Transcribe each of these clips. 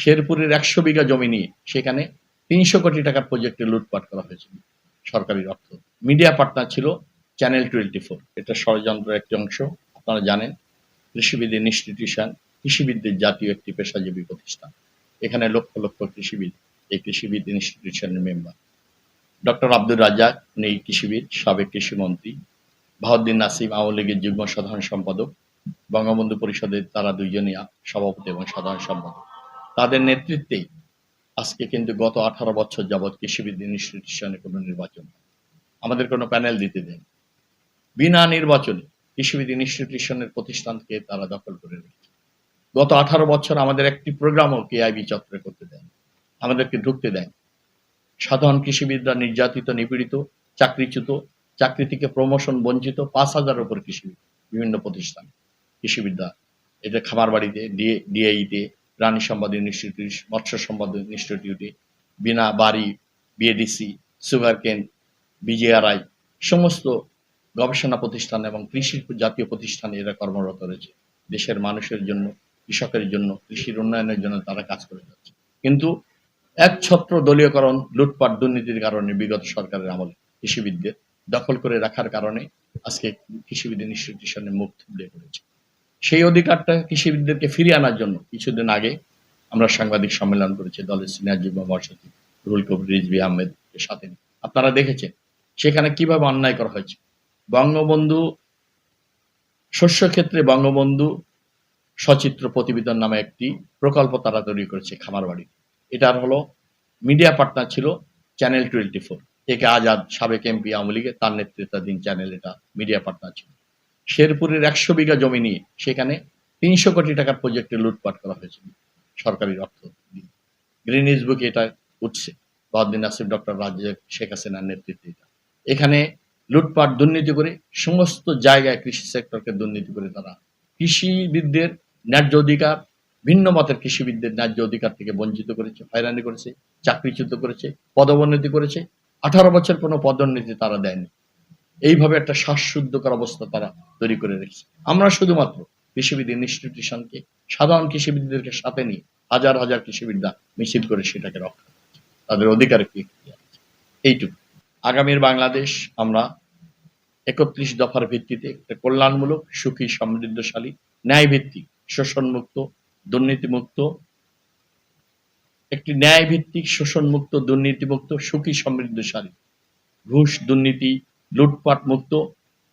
শেরপুরের একশো বিঘা জমি নিয়ে সেখানে তিনশো কোটি টাকার প্রজেক্টে লুটপাট করা হয়েছিল সরকারি অর্থ মিডিয়া পার্টনার ছিল চ্যানেল টোয়েন্টি ফোর এটা ষড়যন্ত্রের একটি অংশ, আপনারা জানেন। কৃষিবিদ ইনস্টিটিউশন কৃষিবিদদের জাতীয় একটি পেশাজীবী প্রতিষ্ঠান। এখানে লক্ষ লক্ষ কৃষিবিদ এই কৃষিবিদ ইনস্টিটিউশনের মেম্বার ডক্টর আব্দুর রাজাক উনি কৃষিবিদ, সাবেক কৃষিমন্ত্রী। বাহাউদ্দিন নাসিম, আওয়ামী লীগের যুগ্ম সাধারণ সম্পাদক। বঙ্গবন্ধু পরিষদের তারা দুইজনই সভাপতি এবং সাধারণ সম্পাদক। তাদের নেতৃত্বেই আজকে কিন্তু গত আঠারো বছর যাবৎ কৃষিবিদ ইনস্টিটিউশনে কোনো নির্বাচন আমাদের কোনো প্যানেল দিতে দেন বিনা নির্বাচনে কৃষিবিদ ইনস্টিটিউশনের প্রতিষ্ঠানকে তারা দখল করে রেখেছে। গত আঠারো বছর আমাদের একটি প্রোগ্রামও কেআইবি চত্বরে করতে দেন আমাদেরকে ঢুকতে দেন সাধারণ কৃষিবিদরা নির্যাতিত, নিপীড়িত, চাকরিচ্যুত, চাকরি থেকে প্রমোশন বঞ্চিত পাঁচ হাজারের উপর কৃষিবিদ বিভিন্ন প্রতিষ্ঠান। কৃষিবিদ্যা এটা খামার বাড়িতে ডিআইতে প্রাণী সম্পদ ইনস্টিটিউট মৎস্য সম্পদ ইনস্টিটিউটে, বিনা বাড়ি বিএডিসি সুগার কেন বিজেআরআই সমস্ত গবেষণা প্রতিষ্ঠান এবং কৃষি জাতীয় প্রতিষ্ঠানে এরা কর্মরত রয়েছে। দেশের মানুষের জন্য, কৃষকের জন্য, কৃষির উন্নয়নের জন্য তারা কাজ করে যাচ্ছে। কিন্তু এক ছত্র দলীয়করণ, লুটপাট, দুর্নীতির কারণে বিগত সরকারের আমলে কৃষিবিদদের দখল করে রাখার কারণে আজকে কৃষিবিদ ইনস্টিটিউশনে মুখ থুবড়ে পড়েছে। সেই অধিকারটা কৃষিবিদদেরকে ফিরিয়ে আনার জন্য কিছুদিন আগে আমরা সাংবাদিক সম্মেলন করেছি দলের সিনিয়র যুগ্ম মহাসচিব রুল কবির, রিজভি আহমেদ সাথে। আপনারা দেখেছেন সেখানে কীভাবে অন্যায় করা হয়েছে। বঙ্গবন্ধু শস্য ক্ষেত্রে বঙ্গবন্ধু সচিত্র প্রতিবেদন নামে একটি প্রকল্প তারা তৈরি করেছে খামার বাড়ি এটার হলো মিডিয়া পার্টনার ছিল channel twenty four. A K Azad সাবেক এমপি আওয়ামী লীগের, তার নেতৃত্বাধীন চ্যানেল এটা মিডিয়া পার্টনার ছিল। শেরপুরের একশো বিঘা জমি নিয়ে সেখানে তিনশো কোটি টাকার প্রজেক্টে লুটপাট করা হয়েছিল সরকারি অর্থ দিয়ে। গ্রিনিজ বুকে এটা উঠছে। বাহাদ্দিন আসিফ, ডক্টর রাজ্জাক, শেখ হাসিনার নেতৃত্বে এটা। এখানে লুটপাট, দুর্নীতি করে সমস্ত জায়গায় কৃষি সেক্টরকে দুর্নীতি করে তারা কৃষিবিদদের ন্যায্য অধিকার, ভিন্ন মতের কৃষিবিদদের ন্যায্য অধিকার থেকে বঞ্চিত করেছে, হয়রানি করেছে, চাকরিচ্যুত করেছে, পদোন্নতি করেছে। আঠারো বছর কোনো পদোন্নতি তারা দেয়নি। এইভাবে একটা শ্বাসশুদ্ধকর অবস্থা তারা তৈরি করে রেখেছে। আমরা শুধুমাত্র কৃষিবিদ ইনস্টিটিউশনকে সাধারণ কৃষিবিদদেরকে সাথে নিয়ে হাজার হাজার কৃষিবিদ্যা মিছিল করে সেটাকে রক্ষা তাদের অধিকার কি এইটুকু। আগামীর বাংলাদেশ আমরা একত্রিশ দফার ভিত্তিতে একটা কল্যাণমূলক, সুখী, সমৃদ্ধশালী ন্যায় ভিত্তিক শোষণমুক্ত, দুর্নীতিমুক্ত, একটি ন্যায় ভিত্তিক শোষণমুক্ত, দুর্নীতিমুক্ত, সুখী, সমৃদ্ধশালী, ঘুষ, দুর্নীতি লুটপাট মুক্ত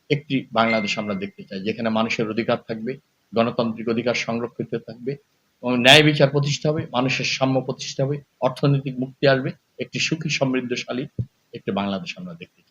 একটি বাংলাদেশ আমরা দেখতে চাই, যেখানে মানুষের অধিকার থাকবে, গণতান্ত্রিক অধিকার সংরক্ষিত থাকবে, এবং ন্যায় বিচার প্রতিষ্ঠা হবে, মানুষের সাম্য প্রতিষ্ঠা হবে, অর্থনৈতিক মুক্তি আসবে, একটি সুখী সমৃদ্ধশালী একটি বাংলাদেশ আমরা দেখতে চাই।